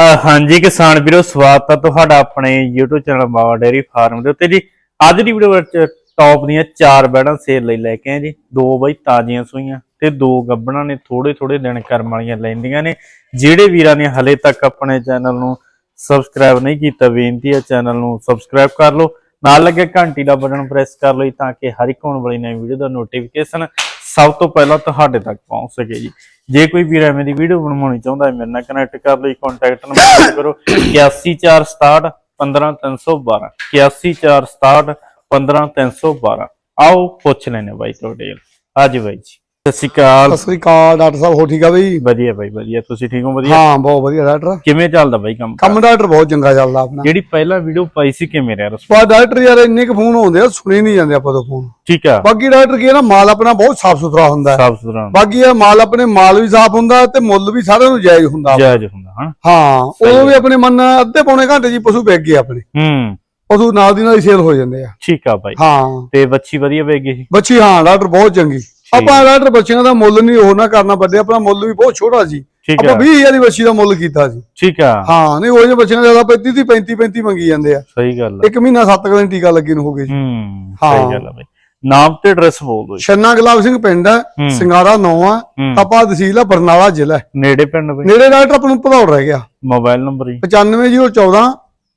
ਹਾਂਜੀ ਕਿਸਾਨ ਵੀਰੋ, ਸਵਾਗਤ ਹੈ ਤੁਹਾਡਾ ਆਪਣੇ YouTube channel Bawa dairy farm ਦੇ ਉੱਤੇ ਜੀ। ਅੱਜ ਦੀ ਵੀਡੀਓ ਵਿੱਚ ਟੌਪ ਦੀਆਂ ਚਾਰ ਬੈੜਾਂ ਸੇਲ ਲਈ ਲੈ ਕੇ ਆਏ ਜੀ। ਦੋ ਬਾਈ ਤਾਜ਼ੀਆਂ ਸੂਈਆਂ ਤੇ ਦੋ ਗੱਬਣਾ ਨੇ ਥੋੜੇ ਥੋੜੇ ਦਿਨ ਕਰਮ ਵਾਲੀਆਂ ਲੈਂਦੀਆਂ ਨੇ। ਜਿਹੜੇ ਵੀਰਾਂ ਨੇ ਹਲੇ ਤੱਕ ਆਪਣੇ ਚੈਨਲ ਨੂੰ ਸਬਸਕ੍ਰਾਈਬ ਨਹੀਂ ਕੀਤਾ, ਬੇਨਤੀ ਹੈ ਚੈਨਲ ਨੂੰ ਸਬਸਕ੍ਰਾਈਬ ਕਰ ਲਓ। ਨਾਲ ਲੱਗੇ ਘੰਟੀ ਦਾ ਬਟਨ ਪ੍ਰੈਸ ਕਰ ਲਓ ਤਾਂ ਕਿ ਹਰ ਇੱਕ ਆਉਣ ਵਾਲੀ ਨਵੀਂ ਵੀਡੀਓ ਦਾ ਨੋਟੀਫਿਕੇਸ਼ਨ ਸਭ ਤੋਂ ਪਹਿਲਾਂ ਤੁਹਾਡੇ ਤੱਕ ਪਹੁੰਚ ਸਕੇ ਜੀ। ਜੇ ਕੋਈ ਵੀਰ ਐਵੇਂ ਦੀ ਵੀਡੀਓ ਬਣਵਾਉਣੀ ਚਾਹੁੰਦਾ ਹੈ, ਮੇਰੇ ਨਾਲ ਕਨੈਕਟ ਕਰ ਲਈ ਕੰਟੈਕਟ ਨੰਬਰ ਕਰੋ। 81467 15312 81467 15312 ਆਓ ਪੁੱਛ ਲੈਣੇ ਬਾਈ ਤੁਹਾਡੇ ਅੱਜ ਬਾਈ ਜੀ। ਸਤਿ ਸ਼੍ਰੀ ਅਕਾਲ। ਸਤਿ ਸ੍ਰੀ ਅਕਾਲ ਡਾਕਟਰ ਸਾਹਿਬ ਹੋ ਠੀਕ ਆ ਬਈ? ਵਧੀਆ ਬਾਈ ਵਧੀਆ। ਤੁਸੀਂ ਠੀਕ ਹੋ ਵਧੀਆ? ਹਾਂ ਬਹੁਤ ਵਧੀਆ ਡਾਕਟਰ। ਕਿਵੇਂ ਚੱਲਦਾ ਬਾਈ ਕੰਮ? ਕੰਮ ਡਾਕਟਰ ਬਹੁਤ ਚੰਗਾ ਚੱਲਦਾ ਆਪਣਾ। ਜਿਹੜੀ ਪਹਿਲਾਂ ਵੀਡੀਓ ਪਾਈ ਸੀ ਕਿਵੇਂ ਰਿਹਾ response? ਪਰ ਡਾਕਟਰ ਯਾਰ ਇੰਨੇ ਕੁ ਫੋਨ ਆਉਂਦੇ ਆ ਸੁਣੀ ਨਹੀਂ ਜਾਂਦੇ ਆਪਾਂ ਤੋਂ ਫੋਨ ਠੀਕ ਆ। ਬਾਕੀ ਡਾਕਟਰ ਕੀ ਹੈ ਨਾ ਮਾਲ ਆਪਣਾ ਬਹੁਤ ਸਾਫ਼ ਸੁਥਰਾ ਹੁੰਦਾ ਹੈ। ਸਾਫ਼ ਸੁਥਰਾ ਬਾਕੀ ਇਹ ਮਾਲ ਆਪਣੇ ਮਾਲ ਵੀ ਸਾਫ਼ ਹੁੰਦਾ ਤੇ ਮੁੱਲ ਵੀ ਸਾਰਿਆਂ ਨੂੰ ਜਾਇਜ਼ ਹੁੰਦਾ। ਜਾਇਜ਼ ਹੁੰਦਾ ਹਾਂ ਹਾਂ ਉਦੋਂ ਵੀ ਆਪਣੇ ਮਨ ਅੱਧੇ ਪੌਣੇ ਘੰਟੇ ਜੀ ਪਸ਼ੂ ਵਿਕ ਗਏ ਆਪਣੇ। ਹੂੰ। ਪਸ਼ੂ ਨਾਲ ਦੀ ਨਾਲ ਹੀ ਸੇਲ ਹੋ ਜਾਂਦੇ ਆ। ਠੀਕ ਆ ਬਾਈ। ਹਾਂ। ਤੇ ਬੱਚੀ ਵਧੀਆ ਵੇਗੀ ਸੀ? ਬੱਚੀ ਹਾਂ ਡਾਕਟਰ ਬਹੁਤ ਚੰਗੀ। ਆਪਾਂ ਡਾਕਟਰ ਬੱਚਿਆਂ ਦਾ ਮੁੱਲ ਨਹੀਂ ਉਹ ਨਾ ਕਰਨਾ ਪੱਦੇ ਆਪਣਾ ਮੁੱਲ ਵੀ ਬਹੁਤ ਛੋਟਾ ਠੀਕ ਆਪਾਂ ਆ 20000 ਦੀ ਬੱਚੀ ਦਾ ਮੁੱਲ ਕੀਤਾ ਸੀ ਠੀਕ ਆ ਹਾਂ ਨਹੀਂ ਉਹ ਜਿਹੇ ਬੱਚਿਆਂ ਦਾ 35 ਦੀ 35 35 ਮੰਗੀ ਜਾਂਦੇ ਆ। ਸਹੀ ਗੱਲ ਆ ਇੱਕ ਮਹੀਨਾ 7 ਦਿਨ ਟੀਕਾ ਲੱਗੇ ਨੂੰ ਹੋ ਗਏ ਜੀ। ਹੂੰ ਹਾਂ। ਸਹੀ ਗੱਲ ਆ ਬਾਈ। ਨਾਮ ਤੇ ਐਡਰੈਸ ਬੋਲ ਦਿਓ ਜੀ। ਛੰਨਾ ਗੁਲਾਬ ਸਿੰਘ ਪਿੰਡ ਹੈ ਹੂੰ। ਸਿੰਗਾਰਾ 9 ਆ। ਹੂੰ। ਆਪਾਂ ਤਹਿਸੀਲ ਆ ਬਰਨਾਲਾ ਜ਼ਿਲ੍ਹਾ ਹੈ। ਨੇੜੇ ਪਿੰਡ ਬਾਈ? ਨੇੜੇ ਡਾਕਟਰ ਆਪਾਂ ਨੂੰ ਭਦੌੜ ਰਹਿ ਗਿਆ। ਮੋਬਾਈਲ ਨੰਬਰ ਜੀ 95014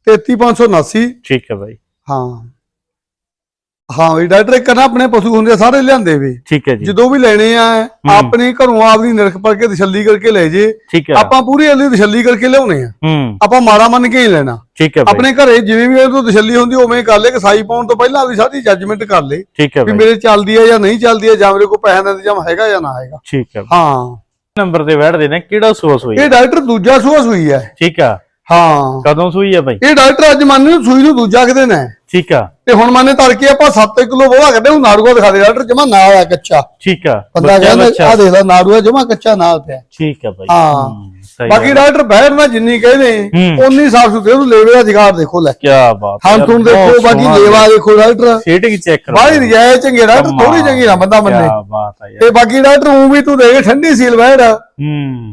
33579 ਠੀਕ ਹੈ ਬਾਈ। ਹਾਂ। ਹਾਂ ਵੀ ਡਾਕਟਰ ਇੱਕ ਨਾ ਆਪਣੇ ਪਸ਼ੂ ਹੁੰਦੇ ਆ, ਸਾਰੇ ਲਿਆਂਦੇ ਵੀ। ਠੀਕ ਹੈ ਜੀ। ਜਦੋਂ ਵੀ ਲੈਣੇ ਆ ਆਪਣੇ ਘਰੋਂ ਆਪਦੀ ਨਿਰਖ ਪੜ ਕੇ ਤਸੱਲੀ ਕਰਕੇ ਲੈ ਜੇ। ਠੀਕ ਹੈ। ਆਪਾਂ ਪੂਰੀ ਇਹਦੀ ਤਸੱਲੀ ਕਰਕੇ ਲਿਆਉਣੇ ਆ। ਆਪਾਂ ਮਾੜਾ ਮੰਨ ਕੇ ਹੀ ਲੈਣਾ। ਠੀਕ ਹੈ ਆਪਣੇ ਘਰੇ ਜਿਵੇਂ ਵੀ ਇਹਦੋਂ ਤਸੱਲੀ ਹੁੰਦੀ ਉਵੇਂ ਕਰ ਲੈ ਕਸਾਈ ਪਾਉਣ ਤੋਂ ਪਹਿਲਾਂ ਆਪਦੀ ਸਾਰੀ ਜੱਜਮੈਂਟ ਕਰ ਲੈ ਠੀਕ ਹੈ ਵੀ ਮੇਰੇ ਚੱਲਦੀ ਹੈ ਜਾਂ ਨਹੀਂ ਚੱਲਦੀ ਹੈ ਜਾਂ ਮੇਰੇ ਕੋਲ ਪੈਸਿਆਂ ਦਾ ਇੰਤਜ਼ਾਮ ਹੈਗਾ ਜਾਂ ਨਾ ਹੈਗਾ। ਠੀਕ ਹੈ। ਹਾਂ। ਨੰਬਰ ਤੇ ਬੈਠਦੇ ਨੇ ਕਿਹੜਾ ਸੋਸ ਹੋਈ ਇਹ ਡਾਕਟਰ ਦੂਜਾ ਸੂਆ ਸੂਈ ਹੈ। ਠੀਕ ਆ। ਹਾਂ। ਕਦੋਂ ਸੂਈ ਹੈ ਬਾਈ? ਇਹ ਡਾਕਟਰ ਅੱਜ ਮੰਨ ਲਓ ਸੂਈ ਨੂੰ ਦੂਜਾ ਕਿਤੇ ਨੇ ਠੀਕ ਆ। ਤੇ ਹੁਣ ਮੰਨੇ ਤੜਕੇ ਆਪਾਂ 7 ਕਿਲੋ ਬੋਲਾ ਕੱਢੇ ਉਹ ਨਾੜੂਆ ਦਿਖਾ ਦੇ ਡਾਕਟਰ ਜਮਾ ਨਾਲ ਆ ਕੱਚਾ। ਠੀਕ ਆ। ਬੰਦਾ ਕਹਿੰਦਾ ਆ ਦੇਖ ਲੈ ਨਾੜੂਆ ਜਮਾ ਕੱਚਾ ਨਾਲ ਪਿਆ। ਠੀਕ ਆ ਬਾਈ। ਹਾਂ। ਬਾਕੀ ਡਾਕਟਰ ਬਹਿਰ ਨਾਲ ਜਿੰਨੀ ਕਹਿੰਦੇ। ਉਨੀ ਸਾਫ਼ ਸੁਥਰੇ ਉਹਨੂੰ ਲੇਵੇ ਦਾ ਜਗਾੜ ਦੇਖੋ ਲੈ। ਕੀ ਬਾਤ ਹਾਂ ਤੁਮ ਦੇਖੋ ਬਾਕੀ ਲੇਵਾ ਦੇਖੋ ਡਾਕਟਰ। ਸੀਟਿੰਗ ਚੈੱਕ ਕਰੋ। ਬਾਹਲੀ ਰਿਜਾਇ ਚੰਗੇ ਡਾਕਟਰ ਥੋੜੀ ਚੰਗੀ ਨਾ ਬੰਦਾ ਮੰਨੇ। ਕੀ ਬਾਤ ਆ ਯਾਰ। ਤੇ ਬਾਕੀ ਡਾਕਟਰ ਉਹ ਵੀ ਤੂੰ ਦੇਖ ਠੰਡੀ ਸੀਲ ਬਹਿਰ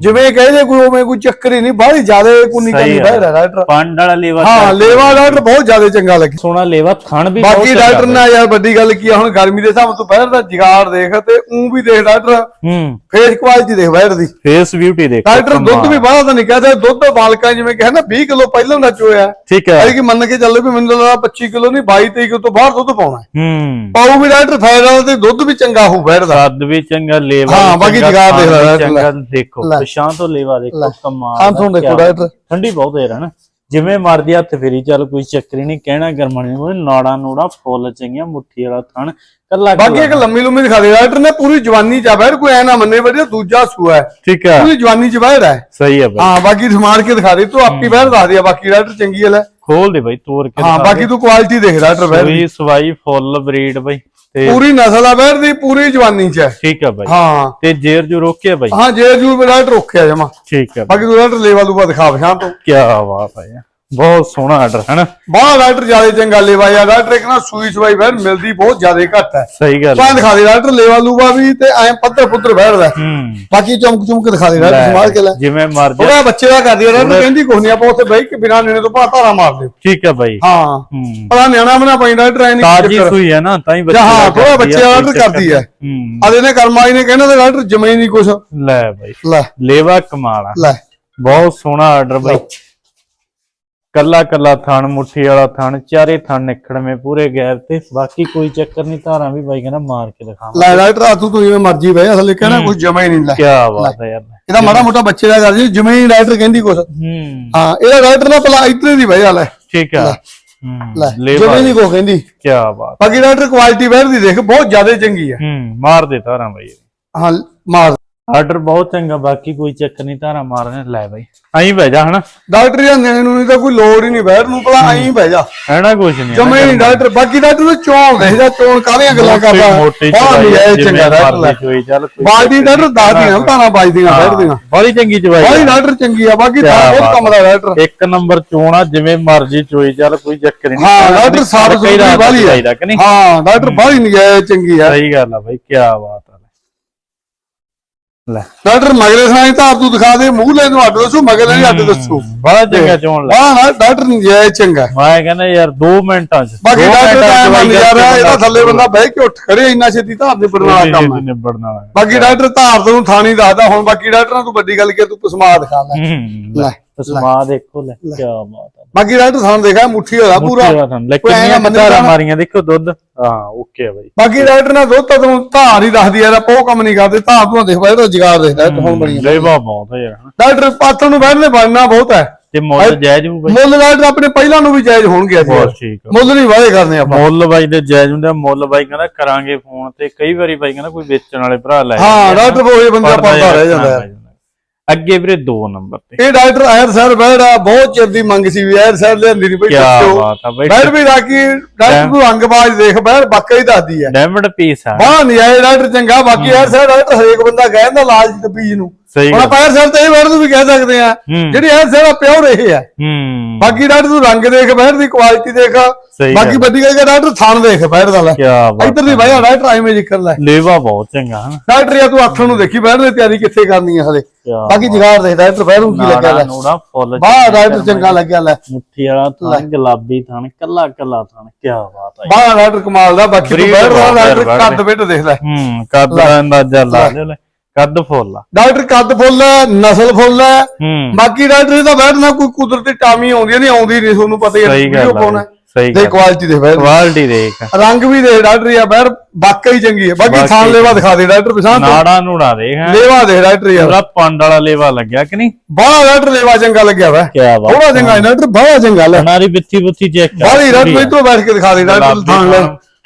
ਜਿਵੇਂ ਕਹਿੰਦੇ ਕੋਈ ਉਵੇਂ ਕੋਈ ਚੱਕਰ ਹੀ ਨਹੀਂ ਬਾਹਲੀ ਜ਼ਿਆਦਾ ਕੁੰਨੀ ਆ। ਬਹਿਰ ਹੈ। ਡਾਕਟਰ ਪੰਡ ਵਾਲਾ ਲੇਵਾ ਹਾਂ ਲੇਵਾ ਡਾਕਟਰ ਬਹੁਤ ਜ਼ਿਆਦਾ ਚੰਗਾ ਲੱਗੇ। ਸੋਨਾ ਲੇਵਾ ਥਣ ਵੀ ਬਾਕੀ ਡਾਕਟਰ ਨਾਲ ਯਾਰ ਵੱਡੀ ਗੱਲ ਕੀ ਆ ਹੁਣ ਗਰਮੀ ਦੇ ਹਿਸਾਬ ਤੋਂ ਪਹਿਰ ਦਾ ਜਿਗਾੜ ਦੇਖ ਤੇ ਉਹ ਵੀ ਦੇਖ ਡਾਕਟਰ ਹੂੰ। ਫੇਸ ਕੁਆਲਿਟੀ ਦੇਖ ਬਹਿਰ ਦੀ। ਫੇਸ ਬਿਊਟੀ ਦੇਖ ਡਾਕਟਰ ਦੁੱਧ ਵੀ ਬਾਹਲਾ ਤਾਂ ਨਹੀਂ ਕਹਦਾ ਦੁੱਧ ਬਾਲਕਾਂ ਜਿਵੇਂ ਕਹਿੰਦਾ 20 ਕਿਲੋ ਪਹਿਲਾਂ ਦਾ ਚੋਇਆ। ਠੀਕ ਹੈ। ਕਿ ਮੰਨ ਕੇ ਚੱਲੋ ਵੀ ਮੈਨੂੰ ਲੱਗਦਾ 25 ਕਿਲੋ ਨਹੀਂ 22 23 ਕਿਲੋ ਤੋਂ ਬਾਹਰ ਦੁੱਧ ਪਾਉਣਾ ਹੈ। ਹੂੰ। ਪਾਉ ਵੀ ਡਾਕਟਰ ਵਾਲਾ ਤੇ ਦੁੱਧ ਵੀ ਚੰਗਾ ਹੋਊ ਬਹਿਰ ਦਾ। ਕੱਦ ਵੀ ਚੰਗਾ ਲੇਵਾ ਹਾਂ, ਬਾਕੀ ਜਗਾੜ ਦੇਖ ਲੈ, ਚੰਗਾ। ਦੇਖੋ ਲੈ। ਪਛਾਂ ਤੋਂ ਲੇਵਾ ਦੇਖੋ ਕਮਾਲ ਹਾਂ ਦਾ, ਤੁਹਾਨੂੰ ਦੇਖੋ ਕਿਆ ਡਾਕਟਰ। ਠੰਡੀ ਬਹੁਤ ਹੈ ਨਾ। ਜਿਵੇਂ ਮਰਦੀ ਹੱਥ ਫੇਰੀ ਚੱਲ ਕੋਈ ਚੱਕਰ ਹੀ ਨਹੀਂ ਕਹਿਣਾ ਗਰਮਣੀ ਉਹ ਨਾੜਾ ਨੂੜਾ ਫੁੱਲ ਚੰਗੀਆਂ ਮੁੱਠੀ ਵਾਲਾ ਥਣ ਕੱਲਾ ਬਾਕੀ ਇੱਕ ਲੰਮੀ ਲੰਮੀ ਦਿਖਾ ਦੇ ਡਾਕਟਰ ਨੇ ਪੂਰੀ ਜਵਾਨੀ ਚ ਆ ਬਹਿਰ ਕੋਈ ਐ ਨਾ ਮੰਨੇ ਵਧੀਆ ਦੂਜਾ ਸੂਆ ਹੈ। ਠੀਕ ਹੈ। ਪੂਰੀ ਜਵਾਨੀ ਚ ਬਹਿਰ ਹੈ। ਸਹੀ ਹੈ ਬਾਈ। ਹਾਂ ਬਾਕੀ ਸਮਾਰ ਕੇ ਦਿਖਾ ਦੇ ਤੂੰ ਆਪੀ ਬਹਿਰ ਦੱਸ ਦੇ ਬਾਕੀ ਡਾਕਟਰ ਚੰਗੀ ਹੈ। ਲੈ ਖੋਲ ਦੇ ਬਾਈ ਤੋੜ ਕੇ ਹਾਂ ਬਾਕੀ ਤੂੰ ਕੁਆਲਿਟੀ ਦੇਖ ਡਾਕਟਰ ਬਹਿਰ। ਸੂਈ ਸਵਾਈ ਫੁੱਲ ਬਰੀਡ ਬਾਈ। ਤੇ ਪੂਰੀ ਨਸਲ ਆ ਬਹਿਰ ਦੀ ਪੂਰੀ ਜਵਾਨੀ ਚ ਹੈ। ਠੀਕ ਹੈ ਬਾਈ। ਹਾਂ। ਤੇ ਜੇਰ ਜੋ ਰੋਕਿਆ ਬਾਈ? ਹਾਂ ਜੇ ਜੂ ਡਾਕਟਰ ਰੋਕਿਆ ਜਮਾ। ਠੀਕ ਹੈ ਬਾਕੀ ਤੂੰ ਡਾਕਟਰ ਲੇਵਾ ਲੂਵਾ ਦਿਖਾ ਪਛਾਣ ਤੋਂ। ਕੀ ਬਾਤ ਹੈ। ਬਹੁਤ ਸੋਹਣਾ ਆਰਡਰ ਹੈ ਨਾ ਬਾਹਰ ਡਾਕਟਰ ਜ਼ਿਆਦਾ ਚੰਗਾ ਲੇਵਾ ਯਾ ਡਾਕਟਰ ਇੱਕ ਨਾ ਸੂਈ ਸਵਾਈ ਬਹਿਰ ਮਿਲਦੀ ਬਹੁਤ ਜ਼ਿਆਦਾ ਘੱਟ ਹੈ। ਸਹੀ ਗੱਲ ਪਾਂ ਦਿਖਾ ਦੇ ਡਾਕਟਰ ਲੇਵਾ ਲੂਵਾ ਵੀ ਤੇ ਐ ਪੁੱਧਰ ਬਹਿਰਦਾ ਹੂੰ। ਬਾਕੀ ਚਮਕ ਚਮਕ ਦਿਖਾ ਦੇ ਡਾਕਟਰ ਸੰਭਾਲ ਕੇ ਲੈ। ਜਿਵੇਂ ਮਰਜ਼ੀ। ਉਹਦਾ ਬੱਚੇ ਦਾ ਕਰਦੀ ਆ ਡਾਕਟਰ ਕਹਿੰਦੀ ਕੁਛ ਨਹੀਂ ਆਪਾਂ ਉੱਥੇ ਬਹਿ ਕੇ ਬਿਨਾਂ ਨਿਆਣੇ ਤੋਂ ਭਾਰ ਧਾਰਾ ਮਾਰ ਲਿਓ। ਠੀਕ ਹੈ ਬਾਈ। ਹਾਂ। ਪਤਾ ਨਿਆਣਾ ਬਣਾ ਪਈ ਡਾਕਟਰ ਐ ਨਹੀਂ ਤਾਜੀ ਸੂਈ ਹੈ ਨਾ ਤਾਂ ਹੀ ਬੱਚੇ ਜਾਂ ਹਾਂ, ਕਰਦੀ ਬੱਚੇ ਆ, order ਕਰਦੀ ਹੈ। ਅਦੇ ਨੇ ਕਰਮਾਈ ਨੇ ਕਹਿੰਦਾ ਡਾਕਟਰ ਜਮੇ ਨਹੀਂ ਕੁਛ। ਲੈ ਬਾਈ। ਲੈ। ਲੇਵਾ ਕਮਾਲ ਆ। ਲੈ। ਬਹੁਤ ਸੋਹਣਾ ਆਰਡਰ ਬਾਈ। ਕੱਲਾ ਕੱਲਾ ਥਣ ਮੁੱਠੀ ਵਾਲਾ ਥਣ ਚਾਰੇ ਥਣ ਨਿਖੜਵੇਂ ਪੂਰੇ ਗੈਰ ਤੇ। ਬਾਕੀ ਕੋਈ ਚੱਕਰ ਨਹੀਂ ਧਾਰਾਂ ਵੀ ਬਾਈ ਕਹਿੰਦਾ ਮਾਰ ਕੇ ਦਿਖਾਵਾਂ ਲੈ ਡਾਕਟਰ ਆ ਤੂੰ ਤੂੰ ਜਿਵੇਂ ਮਰਜ਼ੀ ਬਹਿ ਅਸਲ ਕਹਿੰਦਾ ਕੁਛ ਜਮਾ ਹੀ ਨਹੀਂ ਲੈ। ਕੀ ਬਾਤ ਹੈ ਯਾਰ। ਇਹਦਾ ਮਾੜਾ ਮੋਟਾ ਬੱਚੇ ਦਾ ਕਰਦੀ ਜਮੇ ਹੀ ਡਾਕਟਰ ਕਹਿੰਦੀ ਕੁਛ। ਹੂੰ। ਹਾਂ ਇਹਦਾ ਡਾਕਟਰ ਦਾ ਭਲਾ ਇਤਨੇ ਦੀ ਵਜ੍ਹਾ ਲੈ। ਠੀਕ ਆ। ਲੈ। ਜਮੇ ਨਹੀਂ ਕੋ ਕਹਿੰਦੀ। ਕੀ ਬਾਤ। ਬਾਕੀ ਡਾਕਟਰ ਕੁਆਲਿਟੀ ਬਹਿਰ ਦੀ ਦੇਖ ਬਹੁਤ ਜ਼ਿਆਦਾ ਚੰਗੀ ਹੈ ਹੂੰ ਮਾਰ ਦੇ ਧਾਰਾਂ ਬਾਈ। ਹਾਂ ਮਾਰ। ਆਰਡਰ ਬਹੁਤ ਚੰਗਾ ਬਾਕੀ ਕੋਈ ਚੱਕਰ ਨਹੀਂ ਧਾਰਾਂ ਮਾਰਨੇ ਲੈ ਬਾਈ। ਆਈ ਬਹਿ ਜਾ ਹਨਾ? ਡਾਕਟਰ ਜਾਂ ਨਿਆਣੇ ਨੂੰ ਨਹੀਂ ਤਾਂ ਕੋਈ ਲੋੜ ਹੀ ਨਹੀਂ ਬਹਿਰ ਨੂੰ ਭਲਾ ਐਂ ਬਹਿ ਜਾ। ਹੈਣਾ ਕੁਛ ਨਹੀਂ ਜਮੇ ਨਹੀਂ ਡਾਕਟਰ ਬਾਕੀ ਡਾਕਟਰ ਨੂੰ ਚੋਣ ਦੇਖ ਜਾ ਚੋਣ ਕਾਹਦੀਆਂ ਗੱਲਾਂ ਕਰਦਾ? ਮੋਟੀ ਬਾਹਰ ਨਹੀਂ ਆਏ ਚੰਗਾ ਡਾਕਟਰ ਬਾਲਟੀ ਡਾਕਟਰ ਦੱਸਦੀਆਂ ਤਾਣਾ ਵੱਜਦੀਆਂ ਬੈਠਦੀਆਂ ਬੜੀ ਚੰਗੀ ਚਵਾਈ ਬਾਹਲੀ ਡਾਕਟਰ ਚੰਗੀ ਆ ਬਾਕੀ ਤਾਂ ਬਹੁਤ ਕੰਮ ਦਾ ਡਾਕਟਰ। ਇੱਕ ਨੰਬਰ ਚੋਣਾ ਜਿਵੇਂ ਮਰਜ਼ੀ ਚੋਈ ਚੱਲ ਕੋਈ ਚੱਕਰ ਨਹੀਂ। ਹਾਂ ਡਾਕਟਰ ਸਾਫ਼ ਸੁਥਰੀ ਵਾਲੀ ਨਹੀਂ? ਹਾਂ ਡਾਕਟਰ ਬਾਹਲੀ ਨਜਾਇਜ਼ ਚੰਗੀ ਆ। ਸਹੀ ਗੱਲ ਆ ਬਾਈ ਕੀ ਬਾਤ ਆ। ਲੈ। ਡਾਕਟਰ ਮਗਲੇ ਸਾਈ ਧਾਰ ਤੂੰ ਦਿਖਾ ਦੇ ਮੂੰਹ ਲੈ ਨੂੰ ਅੱਡ ਦੱਸੋ ਮਗਲੇ ਨੂੰ ਅੱਡ ਦੱਸੋ। ਬੜਾ ਚੰਗਾ ਚੋਣ ਲੈ। ਵਾਹ ਨਾ ਡਾਕਟਰ ਨਜਾਇਜ਼ ਚੰਗਾ। ਮੈਂ ਕਹਿੰਦਾ ਯਾਰ 2 ਮਿੰਟਾਂ ਚ। ਬਾਕੀ ਡਾਕਟਰ ਦਾ ਮੰਨ ਯਾਰ ਇਹਦਾ ਥੱਲੇ ਬੰਦਾ ਬਹਿ ਕੇ ਉੱਠ ਖੜੇ ਇੰਨਾ ਛੇਤੀ ਧਾਰ ਦੇ ਬੜਨ ਵਾਲਾ ਕੰਮ ਹੈ। ਨਿਬੜਨ ਵਾਲਾ ਬਾਕੀ ਡਾਕਟਰ ਧਾਰ ਤੋਂ ਥਾਣੀ ਦੱਸਦਾ ਹੁਣ ਬਾਕੀ ਡਾਕਟਰਾਂ ਤੋਂ ਵੱਡੀ ਗੱਲ ਕੀ ਤੂੰ ਪਸਮਾ ਦਿਖਾ ਲੈ। ਹੂੰ ਲੈ ਤਸਮਾ ਦੇਖੋ ਲੈ ਕੀ ਬਾਤ ਹੈ। ਬਾਕੀ ਡਾਕਟਰ ਸਾਨੂੰ ਦੇਖਿਆ ਮੁੱਠੀ ਹੋਇਆ ਪੂਰਾ। ਪੂਰਾ ਤੁਹਾਨੂੰ ਲੈ ਕੋਈ ਐਂ ਕਿੰਨੀਆਂ ਮੰਨਦਾ ਮਤਾਰਾਂ ਨਾ। ਮਾਰੀਆਂ ਦੇਖੋ ਦੁੱਧ। ਹਾਂ ਓਕੇ ਆ ਬਾਈ। ਬਾਕੀ ਡਾਕਟਰ ਨੇ ਦੁੱਧ ਤਾਂ ਧਾਰ ਹੀ ਦੱਸਦੀ ਯਾਰ ਆਪਾਂ ਉਹ ਕੰਮ ਨਹੀਂ ਕਰਦੇ ਧਾਰ ਤੂੰ ਦੇਖ ਬਾਈ ਰੋਜ਼ਗਾਰ ਦੇਖਦਾ ਹੁਣ ਬਣੀ ਲੈ ਵਾ ਬਹੁਤ ਹੈ ਯਾਰ। ਡਾਕਟਰ ਪਾਥਰ ਨੂੰ ਬੈਠਨੇ ਬਣਨਾ ਬਹੁਤ ਹੈ। ਤੇ ਮੁੱਲ ਜਾਇਜ਼ ਹੋਊ ਬਾਈ। ਮੁੱਲ ਡਾਕਟਰ ਆਪਣੇ ਪਹਿਲਾਂ ਨੂੰ ਵੀ ਜਾਇਜ਼ ਹੋਣਗੇ ਅਸੀਂ। ਬਹੁਤ ਠੀਕ ਮੁੱਲ ਨਹੀਂ ਵਾਅਦੇ ਕਰਨੇ ਆਪਾਂ। ਮੁੱਲ ਬਾਈ ਦੇ ਜਾਇਜ਼ ਹੁੰਦੇ ਮੁੱਲ ਬਾਈ ਕਹਿੰਦਾ ਕਰਾਂਗੇ ਫੋਨ ਤੇ ਕਈ ਵਾਰੀ ਬਾਈ ਕਹਿੰਦਾ ਕੋਈ ਵੇਚਣ ਵਾਲੇ ਭਰਾ ਲੈ ਹਾਂ ਡਾਕਟਰ ਉਹ ਬੰਦਾ ਪਾਉਂਦਾ ਰਹਿ ਜਾਂਦਾ ਰਹਿ ਜਾਂਦਾ। ਅੱਗੇ ਵੀਰੇ 2 ਨੰਬਰ ਤੇ। ਇਹ ਡਾਕਟਰ ਆਇਰ ਸਰ ਬੈੜਾ ਬਹੁਤ ਚਿਰ ਦੀ ਮੰਗ ਸੀ ਵੀ ਆਇਰ ਸਰ ਲਿਆਂਦੀ ਨਹੀਂ ਪਈ ਕੀ ਬਾਤ ਆ ਬਾਈ। ਬੈੜ ਵੀ ਰਾਕੀ ਡਾਕਟਰ ਨੂੰ ਅੰਗਬਾਜ਼ ਦੇਖ ਬੈੜ ਵਾਕਈ ਦੱਸਦੀ ਹੈ ਡਾਇਮੰਡ ਪੀਸ ਆ। ਬਾਹ ਨਹੀਂ ਆਏ ਡਾਕਟਰ ਚੰਗਾ ਬਾਕੀ ਆਇਰ ਸਰ ਡਾਕਟਰ ਹਰੇਕ ਬੰਦਾ ਕਹਿੰਦਾ ਲਾਲਚ ਤੇ ਬੀਜ ਨੂੰ ਸਹੀ ਹੁਣ ਆਪਾਂ ਸਰ ਤੇ ਇਹ ਵਰਡ ਨੂੰ ਵੀ ਕਹਿ ਸਕਦੇ ਆ ਜਿਹੜੀ ਆਇਰ ਸਰ ਪਿਓਰ ਇਹ ਹੈ। ਬਾਕੀ ਡਾਕਟਰ ਤੂੰ ਰੰਗ ਦੇਖ ਬੈੜ ਦੀ ਕੁਆਲਿਟੀ ਦੇਖ ਬਾਕੀ ਵੱਡੀ ਗੱਲ ਡਾਕਟਰ ਥਣ ਦੇਖ ਬੈੜ ਦਾ ਲੈ। ਇੱਧਰ ਦੀ ਭਾਈ ਡਾਕਟਰ ਆਈਵੇਂ ਜ਼ਿਕਰ ਲੈ। ਲੇਵਾ ਬਹੁਤ ਚੰਗਾ ਹਨ। ਡਾਕਟਰ ਯਾ ਤੂੰ ਅੱਖਾਂ ਨੂੰ ਦੇਖੀ ਬੈੜ ਦੀ ਤਿਆਰੀ ਕਿੱਥੇ ਕਰਨੀ ਹੈ ਹਲੇ। ਬਾਕੀ ਜਗਾੜ ਦੇਖ ਡਾਕਟਰ ਬੈੜ ਨੂੰ ਕੀ ਲੱਗਿਆ ਲੈ। ਨੂੜਾ ਫੁੱਲ ਬਾਹ ਡਾਕਟਰ ਚੰਗਾ ਲੱਗਿਆ ਲੈ। ਮੁੱਠੀ ਵਾਲਾ ਥਣ ਗੁਲਾਬੀ ਥਣ ਕੱਲਾ ਕੱਲਾ ਥਣ ਕੀ ਬਾਤ ਹੈ ਬਾਹ ਡਾਕਟਰ ਕਮਾਲ ਦਾ ਬਾਕੀ ਤੂੰ ਬੈੜ ਦਾ ਬੈੜ ਕੱਦ ਬਿੱਟ ਦੇਖ ਲੈ। ਹੂੰ ਕੱਦ ਦਾ ਅੰਦਾਜ਼ਾ ਲਾ ਲੈ। ਕੱਦ ਫੁੱਲ ਆ। ਡਾਕਟਰ ਕੱਦ ਫੁੱਲ ਹੈ ਨਸਲ ਫੁੱਲ ਹੈ। ਹੂੰ। ਬਾਕੀ ਡਾਕਟਰ ਇਹਦਾ ਬੈਠ ਨਾ ਕੋਈ ਕੁਦਰਤੀ ਟਾਮੀ ਆਉਂਦੀ ਨਹੀਂ ਆਉਂਦੀ ਨਹੀਂ ਤੁਹਾਨੂੰ ਪਤਾ ਹੀ ਹੈ ਸਹੀ ਵੀਡੀਓ ਗੱਲ ਪਾਉਣਾ ਆ ਸਹੀ ਦੇ ਗੱਲ। ਕੁਆਲਿਟੀ ਦੇ ਬੈਠ ਕੁਆਲਿਟੀ ਦੇਖ ਰੰਗ ਵੀ ਦੇ ਡਾਕਟਰ ਯਾ ਬੈਠ ਵਾਕਈ ਚੰਗੀ ਹੈ ਬਾਕੀ ਬਾਕੀ ਥਾਂ ਲੇਵਾ ਦਿਖਾ ਦੇ ਡਾਕਟਰ ਪਛਾਣ ਨਾੜਾ ਨੂੜਾ ਦੇਖ। ਲੇਵਾ ਦੇ ਡਾਕਟਰ ਯਾਰ ਪੂਰਾ ਪੰਡ ਵਾਲਾ ਲੇਵਾ ਲੱਗਿਆ ਕਿ ਨਹੀਂ? ਬਾਹਲਾ ਡਾਕਟਰ ਲੇਵਾ ਚੰਗਾ ਲੱਗਿਆ ਵਾ। ਕੀ ਬਾਤ ਥੋੜਾ ਚੰਗਾ ਡਾਕਟਰ ਬਾਹਲਾ ਚੰਗਾ ਲੈ। ਹਨਾਰੀ ਬਿੱਥੀ ਬੁੱਥੀ ਚੈੱਕ ਕਰ। ਬਾਹਲੀ ਡਾਕਟਰ ਇਧਰੋਂ ਬੈਠ ਕੇ ਦਿਖਾ ਦੇ ਡਾਕਟਰ ਥਾਂ ਲੈ।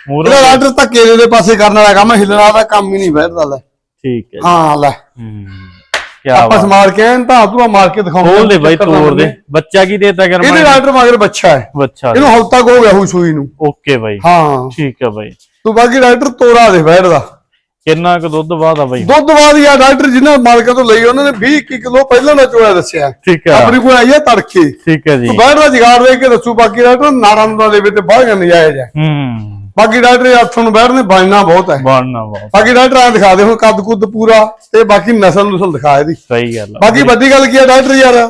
ਮੂਰੋ ਇਹਦਾ ਡਾਕਟਰ ਧੱਕੇ ਦੇ ਦੇ ਪਾਸੇ ਕਰਨ ਵਾਲਾ ਕੰਮ ਹਿੱਲਣ ਵਾਲਾ ਕੰਮ ਹੀ ਨਹੀਂ ਬੈਠਦਾ ਲੈ। ਠੀਕ ਹੈ ਹਾਂ ਲੈ। ਹੂੰ। ਆਪਾਂ ਸਮਾਰ ਕੇ ਐਨ ਤਾਂ ਤੂੰ ਮਾਰ ਕੇ ਦਿਖਾਉਂਦੇ ਤੋੜ ਦੇ ਬਾਈ ਤੋੜ ਦੇ। ਬੱਚਾ ਕੀ ਦੇਤਾ ਕਰ ਇਹਦੇ ਡਾਕਟਰ ਮਗਰ ਬੱਚਾ ਹੈ। ਬੱਚਾ ਇਹਨੂੰ ਹਫਤਾ ਕੁ ਹੋ ਗਿਆ ਹੋਈ ਸੂਈ ਨੂੰ। ਓਕੇ ਬਾਈ। ਹਾਂ। ਠੀਕ ਹੈ ਬਾਈ। ਤੂੰ ਬਾਕੀ ਡਾਕਟਰ ਤੋਰਾ ਦੇ ਬੈਠਦਾ ਕਿੰਨਾ ਕੁ ਦੁੱਧ ਬਾਅਦ ਆ ਬਾਈ? ਦੁੱਧ ਬਾਅਦ ਯਾ ਡਾਕਟਰ ਜਿਨ੍ਹਾਂ ਮਾਲਕਾਂ ਤੋਂ ਲਈ ਉਹਨਾਂ ਨੇ 20 21 ਕਿਲੋ ਪਹਿਲਾਂ ਦਾ ਚੋਇਆ ਦੱਸਿਆ। ਠੀਕ ਹੈ ਆਪਣੀ ਕੋਲ ਆਈ ਹੈ ਤੜਕੇ। ਠੀਕ ਹੈ ਜੀ। ਤੂੰ ਬੈਠਦਾ ਜਗਾੜ ਦੇ ਕੇ ਦੱਸੂ ਬਾਕੀ ਡਾਕਟਰ ਨਾਰੰਦ ਦਾ ਦੇਵੇ ਤੇ ਬਾਹਰ ਨਜਾਇਜ਼ ਹੈ ਹੂੰ। ਬਾਕੀ ਡਾਕਟਰ ਹੱਥੋਂ ਨੂੰ ਬੈਠਨੇ ਬਾਜਣਾ ਬਹੁਤ ਹੈ। ਬਣਨਾ ਬਹੁਤ। ਬਾਕੀ ਡਾਕਟਰ ਆ ਦਿਖਾ ਦੇ ਹੁਣ ਕੱਦ ਕੁੱਦ ਪੂਰਾ ਤੇ ਬਾਕੀ ਨਸਲ ਨੁਸਲ ਦਿਖਾ ਇਹਦੀ। ਸਹੀ ਗੱਲ ਬਾਕੀ ਵੱਡੀ ਗੱਲ ਕੀ ਹੈ ਡਾਕਟਰ ਯਾਰ